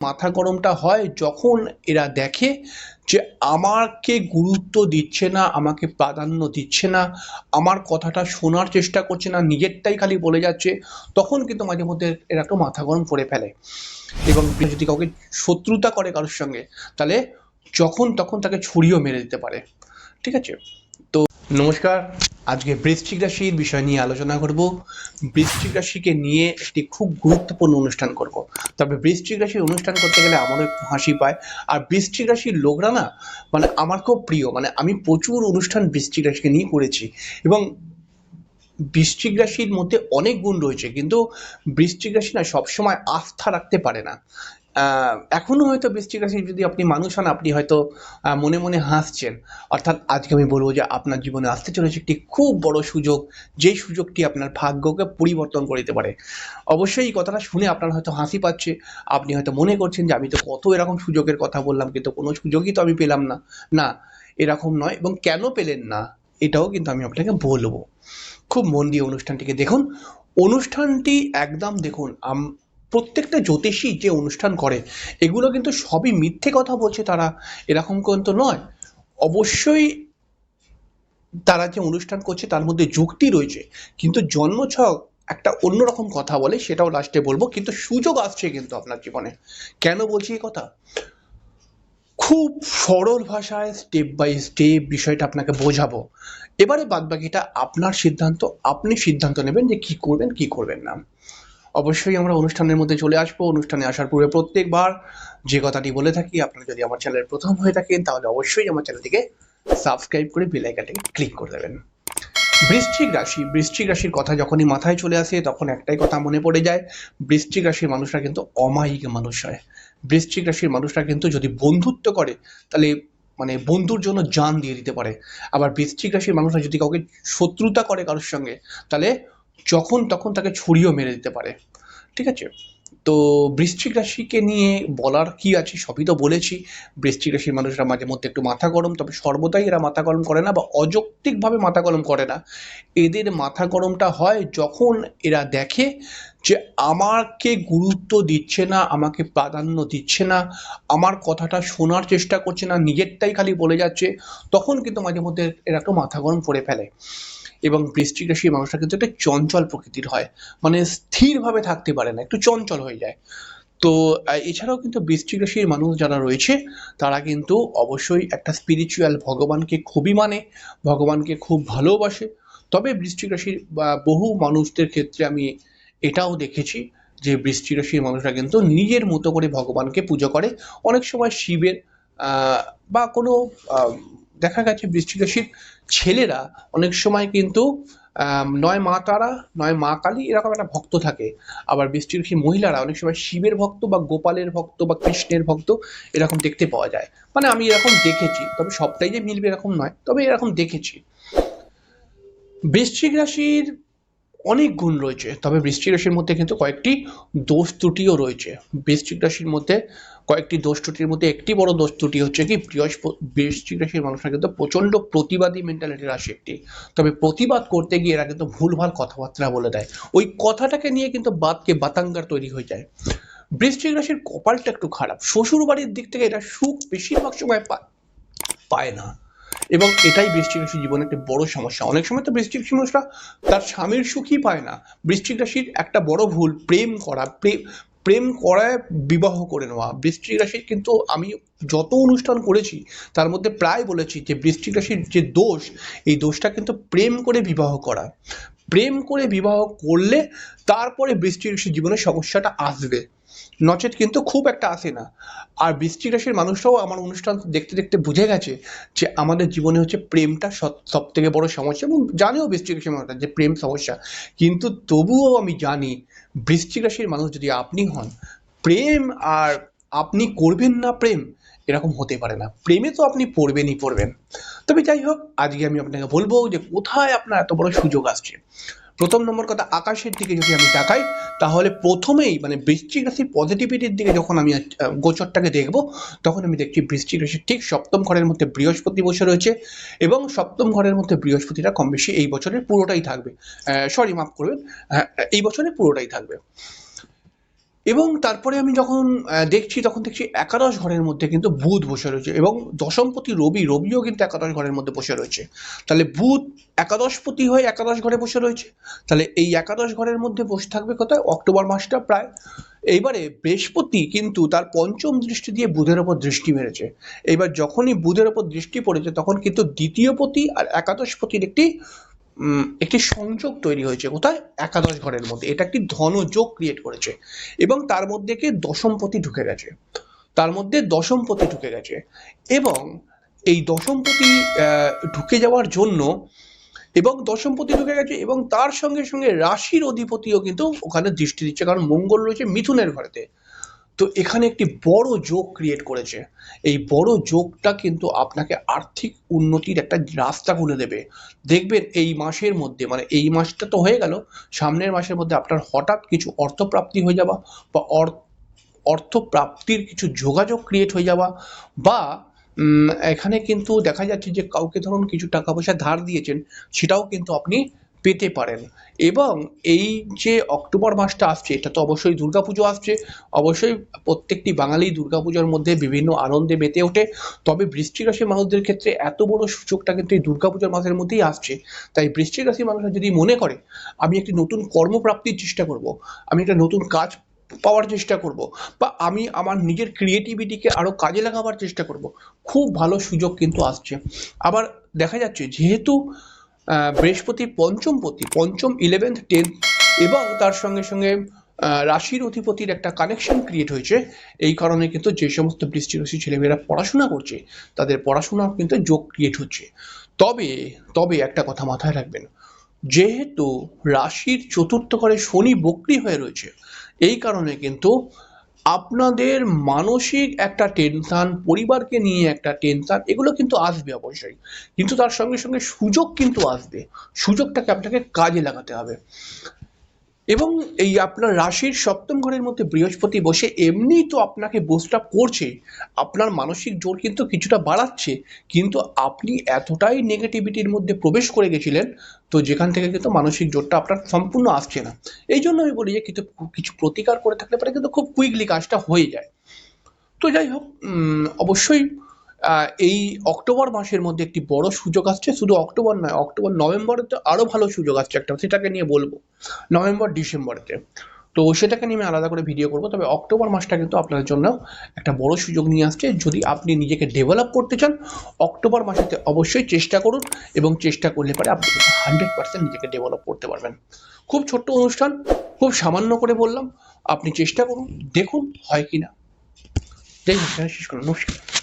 মাথা গরমটা হয় যখন এরা দেখে যে আমাকে গুরুত্ব দিচ্ছে না, আমাকে প্রাধান্য দিচ্ছে না, আমার কথাটা শোনার চেষ্টা করছে না, নিজেরটাই খালি বলে যাচ্ছে, তখন কিন্তু মাঝে মধ্যে এরা একটু মাথা গরম করে ফেলে। এবং যদি কাউকে শত্রুতা করে কারোর সঙ্গে, তাহলে যখন তখন তাকে ছুরিও মেরে দিতে পারে। ঠিক আছে? নমস্কার। আজকে বৃশ্চিক রাশির বিষয় নিয়ে আলোচনা করব। বৃশ্চিক রাশিকে নিয়ে একটি খুব গুরুত্বপূর্ণ অনুষ্ঠান করব। তবে বৃশ্চিক রাশির অনুষ্ঠান করতে গেলে আমারও একটু হাসি পায়। আর বৃশ্চিক রাশির লোকরা না মানে আমার খুব প্রিয় মানে আমি প্রচুর অনুষ্ঠান বৃশ্চিক রাশিকে নিয়ে করেছি এবং বৃশ্চিক রাশির মধ্যে অনেক গুণ রয়েছে, কিন্তু বৃশ্চিক রাশি না সবসময় আস্থা রাখতে পারে না। আহ, এখনও হয়তো বৃশ্চিক রাশির যদি আপনি মানুষ হন আপনি হয়তো মনে মনে হাসছেন। অর্থাৎ আজকে আমি বলব যে আপনার জীবনে আসতে চলেছে একটি খুব বড় সুযোগ যেই সুযোগটি আপনার ভাগ্যকে পরিবর্তন করে দিতে পারে। অবশ্যই এই কথাটা শুনে আপনার হয়তো হাসি পাচ্ছে। আপনি হয়তো মনে করছেন যে আমি তো কত এরকম সুযোগের কথা বললাম কিন্তু কোনো সুযোগই তো আমি পেলাম না। না এরকম নয় এবং কেন পেলেন না এটাও কিন্তু আমি আপনাকে বলব। খুব মন দিয়ে অনুষ্ঠানটিকে দেখুন। অনুষ্ঠানটি একদম দেখুন প্রত্যেকটা জ্যোতিষী যে অনুষ্ঠান করে, এগুলো কিন্তু সবই মিথ্যে কথা বলছে তারা। এরকম কিন্তু নয়। অবশ্যই তারা যে অনুষ্ঠান করছে তার মধ্যে যুক্তি রয়েছে। কিন্তু জন্মছক একটা অন্যরকম কথা বলে, সেটাও লাস্টে বলব। কিন্তু সুযোগ আসছে কিন্তু আপনার জীবনে। কেন বলছি এই কথা? খুব সরল ভাষায় স্টেপ বাই স্টেপ বিষয়টা আপনাকে বোঝাবো। এবারে বাদবাকিটা আপনার সিদ্ধান্ত, আপনি সিদ্ধান্ত নেবেন যে কি করবেন কি করবেন না। অবশ্যই আমরা অনুষ্ঠানের মধ্যে চলে আসব। অনুষ্ঠানে আসার পূর্বে প্রত্যেকবার যে কথাটি বলে থাকি, আপনারা যদি আমার চ্যানেলের প্রথম হয়ে থাকেন, তাহলে অবশ্যই আমার চ্যানেলটিকে সাবস্ক্রাইব করে বেল আইকনটাকে ক্লিক করে দেবেন। বৃশ্চিক রাশি, বৃশ্চিক রাশির কথা যখনই মাথায় চলে আসে, তখন একটাই কথা মনে পড়ে যায়, বৃশ্চিক রাশির মানুষরা কিন্তু অমায়িক মানুষ হয়। বৃশ্চিক রাশির মানুষরা কিন্তু যদি বন্ধুত্ব করে, তাহলে মানে বন্ধুর জন্য জান দিয়ে দিতে পারে। আবার বৃশ্চিক রাশির মানুষরা যদি কাউকে শত্রুতা করে কারোর সঙ্গে, তাহলে যখন তখন তাকে ছুরিও মেরে দিতে পারে। ঠিক আছে? তো বৃশ্চিক রাশিকে নিয়ে বলার কি আছে সবই তো বলেছি। বৃশ্চিক রাশির মানুষরা মাঝে মধ্যে একটু মাথা গরম, তবে সর্বদাই এরা মাথা গরম করে না বা অযৌক্তিকভাবে মাথা গরম করে না। এদের মাথা গরমটা হয় যখন এরা দেখে যে আমাকে গুরুত্ব দিচ্ছে না, আমাকে প্রাধান্য দিচ্ছে না, আমার কথাটা শোনার চেষ্টা করছে না, নিজেরটাই খালি বলে যাচ্ছে, তখন কিন্তু মাঝে মধ্যে এরা একটু মাথা গরম করে ফেলে। এবং বৃষ্টিক রাশির মানুষরা কিন্তু একটা চঞ্চল প্রকৃতির হয়। মানে স্থিরভাবে থাকতে পারে না, একটু চঞ্চল হয়ে যায়। তো এছাড়াও কিন্তু বৃষ্টিক রাশির মানুষ যারা রয়েছে, তারা কিন্তু অবশ্যই একটা স্পিরিচুয়াল ভগবানকে খুবই মানে ভগবানকে খুব ভালোবাসে। তবে বৃষ্টিক রাশির বহু মানুষদের ক্ষেত্রে আমি এটাও দেখেছি যে বৃষ্টি রাশির মানুষরা কিন্তু নিজের মতো করে ভগবানকে পুজো করে। অনেক সময় শিবের বা কোনো দেখা গেছে বৃষ্টিরাশির ছেলেরা অনেক সময় কিন্তু নয় মা তারা, নয় মা কালী এরকম একটা ভক্ত থাকে। আবার বৃষ্টি রাশির মহিলারা অনেক সময় শিবের ভক্ত বা গোপালের ভক্ত বা কৃষ্ণের ভক্ত এরকম দেখতে পাওয়া যায়। মানে আমি এরকম দেখেছি, তবে সবটাই যে মিলবে এরকম নয়, তবে এরকম দেখেছি। বৃশ্চিক রাশির অনেক গুণ রয়েছে। তবে বৃশ্চিক রাশির মধ্যে কিন্তু কয়েকটি দোষ ত্রুটিও রয়েছে। বৃশ্চিক রাশির মধ্যে কয়েকটি দোষ ত্রুটির মধ্যে একটি বড় দোষ ত্রুটি হচ্ছে কি বৃশ্চিক রাশির মানুষরা কিন্তু প্রচণ্ড প্রতিবাদী মেন্টালিটি রাশি একটি। তবে প্রতিবাদ করতে গিয়ে এরা কিন্তু ভুলভাল কথাবার্তা বলে দেয়। ওই কথাটাকে নিয়ে কিন্তু বাদকে বাতাঙ্গার তৈরি হয়ে যায়। বৃশ্চিক রাশির কপালটা একটু খারাপ। শ্বশুর বাড়ির দিক থেকে এটা সুখ বেশিরভাগ সময় পায় না। এবং এটাই বৃশ্চিক রাশির জীবনে একটি বড় সমস্যা। অনেক সময় তো বৃশ্চিক রাশি মানুষরা তার স্বামীর সুখই পায় না। বৃশ্চিক রাশির একটা বড় ভুল, প্রেম করা প্রেম প্রেম করায় বিবাহ করে নেওয়া। বৃষ্টি রাশির কিন্তু আমি যত অনুষ্ঠান করেছি, তার মধ্যে প্রায় বলেছি যে বৃষ্টি রাশির যে দোষ, এই দোষটা কিন্তু প্রেম করে বিবাহ করা। প্রেম করে বিবাহ করলে তারপরে বৃশ্চিক রাশির জীবনে সমস্যাটা আসবে। নচেত কিন্তু খুব একটা আসে না। আর বৃশ্চিক রাশির মানুষরাও আমার অনুষ্ঠান দেখতে দেখতে বুঝে গেছে যে আমাদের জীবনে হচ্ছে প্রেমটা সব থেকে বড় সমস্যা এবং জানেও বৃশ্চিক রাশির মানুষরা যে প্রেম সমস্যা। কিন্তু তবুও আমি জানি বৃশ্চিক রাশির মানুষ যদি আপনি হন, প্রেম আর আপনি করবেন না প্রেম এরকম হতে পারে না। প্রেমে তো আপনি পড়বেনই পড়বেন। তবে যাই হোক আজকে আমি আপনাকে বলব যে কোথায় আপনার এত বড় সুযোগ আসছে। প্রথম নম্বর কথা আকাশের দিকে যদি আমি তাকাই তাহলে প্রথমেই মানে বৃশ্চিক রাশির পজিটিভিটির দিকে যখন আমি গোচরটাকে দেখব তখন আমি দেখছি বৃশ্চিক রাশির ঠিক সপ্তম ঘরের মধ্যে বৃহস্পতি বসে রয়েছে এবং সপ্তম ঘরের মধ্যে বৃহস্পতিটা কম বেশি এই বছরের পুরোটাই থাকবে। সরি মাফ করবেন হ্যাঁ, এই বছরের পুরোটাই থাকবে। এবং তারপরে আমি যখন দেখছি, তখন দেখছি একাদশ ঘরের মধ্যে কিন্তু বুধ বসে রয়েছে এবং দশমপতি রবি, রবিও কিন্তু একাদশ ঘরের মধ্যে বসে রয়েছে। তাহলে বুধ একাদশপতি হয়ে একাদশ ঘরে বসে রয়েছে। তাহলে এই একাদশ ঘরের মধ্যে বসে থাকবে কোথায়? অক্টোবর মাসটা প্রায়। এইবারে বৃহস্পতি কিন্তু তার পঞ্চম দৃষ্টি দিয়ে বুধের ওপর দৃষ্টি মেরেছে। এইবার যখনই বুধের ওপর দৃষ্টি পড়েছে, তখন কিন্তু দ্বিতীয়পতি আর একাদশপতির একটি একটি সংযোগ তৈরি হয়েছে কোথায়? একাদশ ঘরের মধ্যে। এটা একটি ধনযোগ ক্রিয়েট করেছে। এবং তার মধ্যে কি? দশমপতি ঢুকে গেছে। তার মধ্যে দশমপতি ঢুকে গেছে। এবং এই দশমপতি ঢুকে যাওয়ার জন্য এবং দশমপতি ঢুকে গেছে এবং তার সঙ্গে সঙ্গে রাশির অধিপতিও কিন্তু ওখানে দৃষ্টি দিচ্ছে। কারণ মঙ্গল রয়েছে মিথুনের ঘরেতে। তো এখানে একটি বড় যোগ ক্রিয়েট করেছে। এই বড় যোগটা কিন্তু আপনাকে আর্থিক উন্নতির একটা রাস্তা খুলে দেবে। দেখবেন এই মাসের মধ্যে মানে এই মাসটা তো হয়ে গেল, সামনের মাসের মধ্যে আপনার হঠাৎ কিছু অর্থপ্রাপ্তি হয়ে যাওয়া বা অর- অর্থপ্রাপ্তির কিছু যোগাযোগ ক্রিয়েট হয়ে যাওয়া বা এখানে কিন্তু দেখা যাচ্ছে যে কাউকে ধরুন কিছু টাকা পয়সা ধার দিয়েছেন, সেটাও কিন্তু আপনি পেতে পারেন। এবং এই যে অক্টোবর মাসটা আসছে, এটা তো অবশ্যই দুর্গাপুজো আসছে, অবশ্যই প্রত্যেকটি বাঙালি দুর্গাপূজার মধ্যে বিভিন্ন আনন্দে মেতে ওঠে। তবে বৃষ্টিক রাশির মানুষদের ক্ষেত্রে এত বড় সুযোগটা কিন্তু এই দুর্গাপূজার মাসের মধ্যেই আসছে। তাই বৃষ্টিক রাশির মানুষরা যদি মনে করে, আমি একটি নতুন কর্মপ্রাপ্তির চেষ্টা করব, আমি একটা নতুন কাজ পাওয়ার চেষ্টা করব, বা আমি আমার নিজের ক্রিয়েটিভিটিকে আরও কাজে লাগাবার চেষ্টা করব, খুব ভালো সুযোগ কিন্তু আসছে। আবার দেখা যাচ্ছে, যেহেতু বৃহস্পতি পঞ্চমপতি, পঞ্চম ইলেভেন্থ টেন্থ এবং তার সঙ্গে সঙ্গে রাশির অধিপতির একটা কানেকশন ক্রিয়েট হয়েছে। এই কারণে কিন্তু যে সমস্ত বৃষ্টি রাশি ছেলেমেয়েরা পড়াশোনা করছে, তাদের পড়াশোনার কিন্তু যোগ ক্রিয়েট হচ্ছে। তবে তবে একটা কথা মাথায় রাখবেন, যেহেতু রাশির চতুর্থ ঘরে শনি বক্রি হয়ে রয়েছে, এই কারণে কিন্তু আপনাদের মানসিক একটা টেনশন পরিবারকে নিয়ে একটা টেনশন এগুলো কিন্তু আসবে অবশ্যই। কিন্তু তার সঙ্গে সঙ্গে সুযোগ কিন্তু আসবে। সুযোগটাকে আপনাকে কাজে লাগাতে হবে। এবং এই আপনার রাশির সপ্তম ঘরের মধ্যে বৃহস্পতি বসে এমনি তো আপনাকে বুস্ট আপ করছে। আপনার মানসিক জোর কিন্তু কিছুটা বাড়াচ্ছে, কিন্তু আপনি এতটাই নেগেটিভিটির মধ্যে প্রবেশ করে গেছিলেন, তো যেখান থেকে কিন্তু মানসিক জোরটা আপনার সম্পূর্ণ আসছে না। এই জন্য আমি বলি যে কিন্তু কিছু প্রতিকার করে থাকলে পরে কিন্তু খুব কুইকলি কাজটা হয়ে যায়। তো যাই হোক অবশ্যই এই অক্টোবর মাসের মধ্যে একটি বড় সুযোগ আসছে। শুধু অক্টোবর নয়, অক্টোবর নভেম্বরে তো আরও ভালো সুযোগ আসছে একটা। সেটাকে নিয়ে বলব, নভেম্বর, ডিসেম্বরেতে। তো সেটাকে নিয়ে আমি আলাদা করে ভিডিও করব, তবে অক্টোবর মাসটা কিন্তু আপনাদের জন্য একটা বড় সুযোগ নিয়ে আসছে। যদি আপনি নিজেকে ডেভেলপ করতে চান, অক্টোবর মাসেতে অবশ্যই চেষ্টা করুন এবং চেষ্টা করলে পরে আপনি হান্ড্রেড পার্সেন্ট নিজেকে ডেভেলপ করতে পারবেন। খুব ছোট্ট অনুষ্ঠান, খুব সামান্য করে বললাম, আপনি চেষ্টা করুন, দেখুন হয় কি না হোক শেষ করুন নমস্কার।